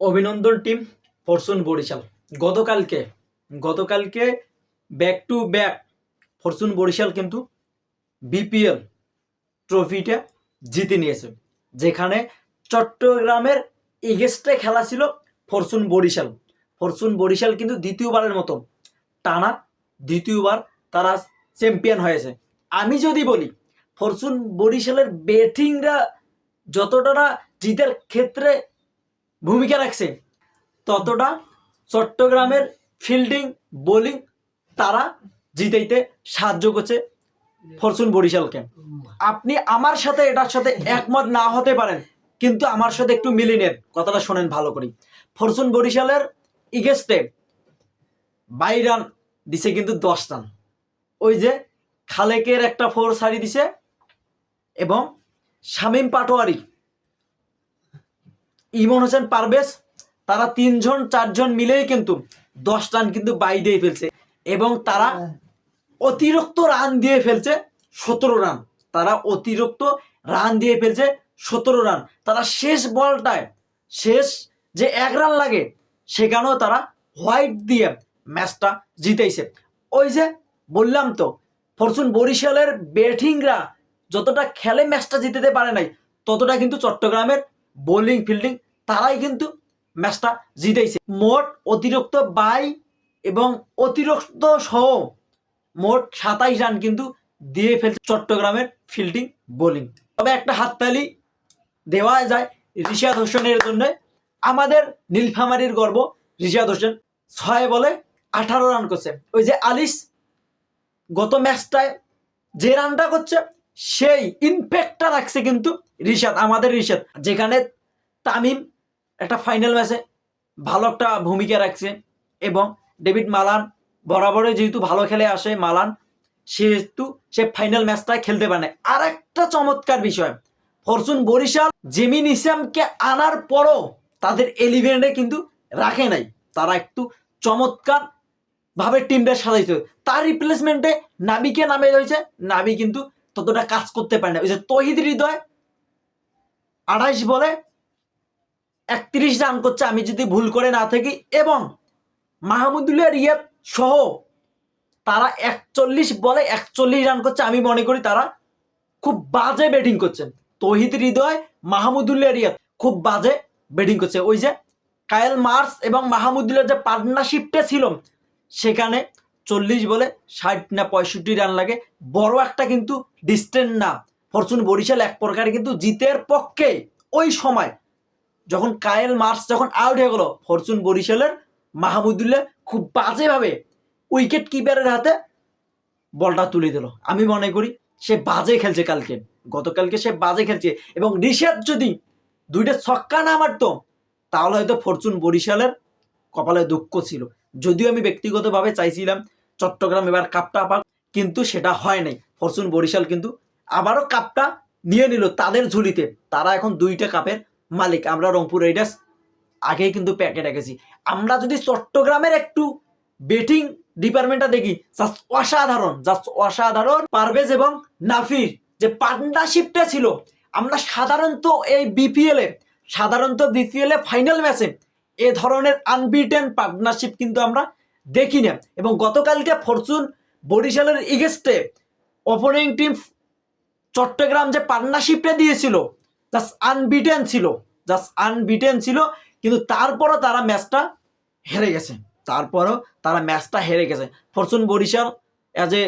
অভিনন্দন team Fortune Barishal. গতকালকে গতকালকে back to back Fortune Barishal কিন্তু বিপিএল ট্রফিটা জিতে নিয়েছে, যেখানে চট্টগ্রামের এগেস্টে খেলা ছিল ফরচুন বরিশাল। ফরচুন বরিশাল কিন্তু দ্বিতীয়বারের মতো টানা দ্বিতীয়বার তারা চ্যাম্পিয়ন হয়েছে। আমি যদি বলি ফরচুন বরিশালের ব্যাটিংরা যতটা জিতের ক্ষেত্রে ভূমিকা রাখছে। ততটা চট্টগ্রামের ফিল্ডিং, বোলিং তারা জিতাইতে সাহায্য করছে ফরচুন বরিশালকে। আপনি আমার সাথে, এটার সাথে একমত না হতে পারেন, কিন্তু আমার সাথে একটু মিলিয়ে নেন, কথাটা শোনেন ভালো করি। ফরচুন বরিশালের ইগেস্টে বাই রান দিছে কিন্তু দশ রান। ওই যে খালেকের একটা ফোর সারি দিছে এবং শামীম পাটোয়ারি ইমন হোসেন পারভেজ তারা তিনজন চারজন মিলেই কিন্তু দশ রান কিন্তু বাই দিয়ে ফেলছে এবং তারা অতিরিক্ত রান দিয়ে ফেলছে সতেরো রান। তারা অতিরিক্ত রান দিয়ে ফেলছে সতেরো রান। তারা শেষ বলটায় শেষ যে এক রান লাগে সেখানেও তারা হোয়াইট দিয়ে ম্যাচটা জিতেছে ওই যে বললাম তো ফরচুন বরিশালের ব্যাটিংরা যতটা খেলে ম্যাচটা জিতেতে পারে নাই ততটা কিন্তু চট্টগ্রামের বোলিং ফিল্ডিং তারাই কিন্তু ম্যাচটা জিতেইছে। মোট অতিরিক্ত বাই এবং অতিরিক্ত সহ মোট সাতাইশ রান কিন্তু দিয়ে ফেলছে চট্টগ্রামের ফিল্ডিং বোলিং তবে একটা হাততালি দেওয়া যায় রিশাদ হোসেনের জন্য। আমাদের নীলফামারীর গর্ব রিশাদ হোসেন। ছয় বলে আঠারো রান করছে। ওই যে আলিস গত ম্যাচটায় যে রানটা করছে, সেই ইম্প্যাক্টটা রাখছে কিন্তু রিশাদ, আমাদের রিশাদ, যেখানে তামিম একটা ফাইনাল ম্যাচে ভালো একটা ভূমিকা রাখছে এবং ডেভিড মালান বরাবরই যেহেতু ভালো খেলে আসে মালান, সেহেতু সে ফাইনাল ম্যাচটা খেলতে পারে আর একটা চমৎকার বিষয়, ফরচুন বরিশাল জেমিন ইসলামকে আনার পরও তাদের এলিভেনে কিন্তু রাখে নাই। তারা একটু চমৎকার ভাবে টিমটা সাজাইছে। তার রিপ্লেসমেন্টে নাবিকে নামে রয়েছে নাবি কিন্তু ততটা কাজ করতে পারে না। ওই যে তহিদ হৃদয় আড়াইশ বলে একত্রিশ রান করছে। আমি যদি ভুল করে না থাকি এবং মাহমুদুল্লাহ রিয়াদ সহ তারা একচল্লিশ বলে একচল্লিশ রান করছে, আমি মনে করি তারা খুব বাজে ব্যাটিং করছেন তহিদ হৃদয় মাহমুদুল্লাহ রিয়াদ খুব বাজে ব্যাটিং করছে। ওই যে কায়েল মার্স এবং মাহমুদুল্লাহ যে পার্টনারশিপটা ছিল, সেখানে চল্লিশ বলে ষাট না পঁয়ষট্টি রান লাগে। বড় একটা কিন্তু ডিস্টেন্স না। ফরচুন বরিশাল এক প্রকারে কিন্তু জিতের পক্ষে ওই সময় যখন কায়েল মার্স যখন আউট হয়ে গেল, ফরচুন বরিশালের মাহমুদুল্লাহ খুব বাজেভাবে উইকেট কিপারের হাতে বলটা তুলে দিল। আমি মনে করি সে বাজে খেলছে কালকে। গতকালকে সে বাজে খেলছে এবং রিশাদ যদি দুইটা ছক্কা না মারতো, তাহলে হয়তো ফরচুন বরিশালের কপালে দুঃখ ছিল। যদিও আমি ব্যক্তিগতভাবে চাইছিলাম চট্টগ্রাম এবার কাপটা পাক, কিন্তু সেটা হয় নাই। ফরচুন বরিশাল কিন্তু আবারও কাপটা নিয়ে নিল তাদের ঝুলিতে। তারা এখন দুইটা কাপের মালিক। আমরা রংপুর রাইডার্স আগেই কিন্তু প্যাকেট রেখেছি আমরা যদি চট্টগ্রামের একটু বেটিং ডিপার্টমেন্টটা দেখি জাস্ট অসাধারণ জাস্ট অসাধারণ পারভেজ এবং নাফির যে পার্টনারশিপটা ছিল, আমরা সাধারণত এই বিপিএল সাধারণত বিপিএল ফাইনাল ম্যাচে এ ধরনের আনবিটেন পার্টনারশিপ কিন্তু আমরা দেখি না এবং গতকালকে ফরচুন বরিশালের ইগেস্টে ওপেনিং টিম চট্টগ্রাম যে পার্টনারশিপটা দিয়েছিল জাস্ট আনবিটেন ছিল জাস্ট আনবিটেন ছিল, কিন্তু তারপরও তারা ম্যাচটা হেরে গেছে। তারপরও তারা ম্যাচটা হেরে গেছে। Fortune Barishal as a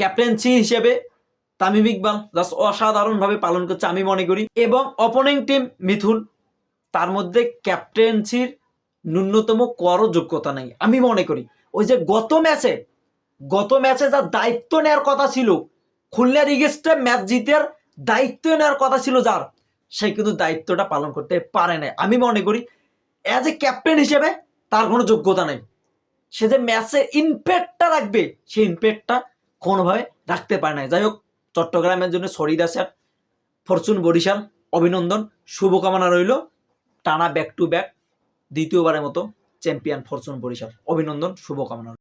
captaincy হিসেবে তামিম ইকবাল জাস্ট অসাধারণভাবে পালন করছে আমি মনে করি। এবং অপোনিং টিম মিথুন, তার মধ্যে ক্যাপ্টেন্সির ন্যূনতম করও যোগ্যতা নেই, আমি মনে করি। ওই যে গত ম্যাচে গত ম্যাচে যা দায়িত্ব নেওয়ার কথা ছিল খুলনার ইগেস্টে ম্যাচ জিতের দায়িত্ব নেওয়ার কথা ছিল যার। সে কিন্তু দায়িত্বটা পালন করতে পারে না আমি মনে করি অ্যাজ এ ক্যাপ্টেন হিসেবে তার কোনো যোগ্যতা নেই। সে যে ম্যাচের ইম্প্যাক্টটা রাখবে সেই ইম্প্যাক্টটা কোনোভাবে রাখতে পারে না যাই হোক, চট্টগ্রামের জন্য সরিদা স্যার ফরচুন বরিশাল, অভিনন্দন। শুভকামনা রইল টানা ব্যাক টু ব্যাক দ্বিতীয়বারের মতো চ্যাম্পিয়ন ফরচুন বরিশাল। অভিনন্দন, শুভকামনা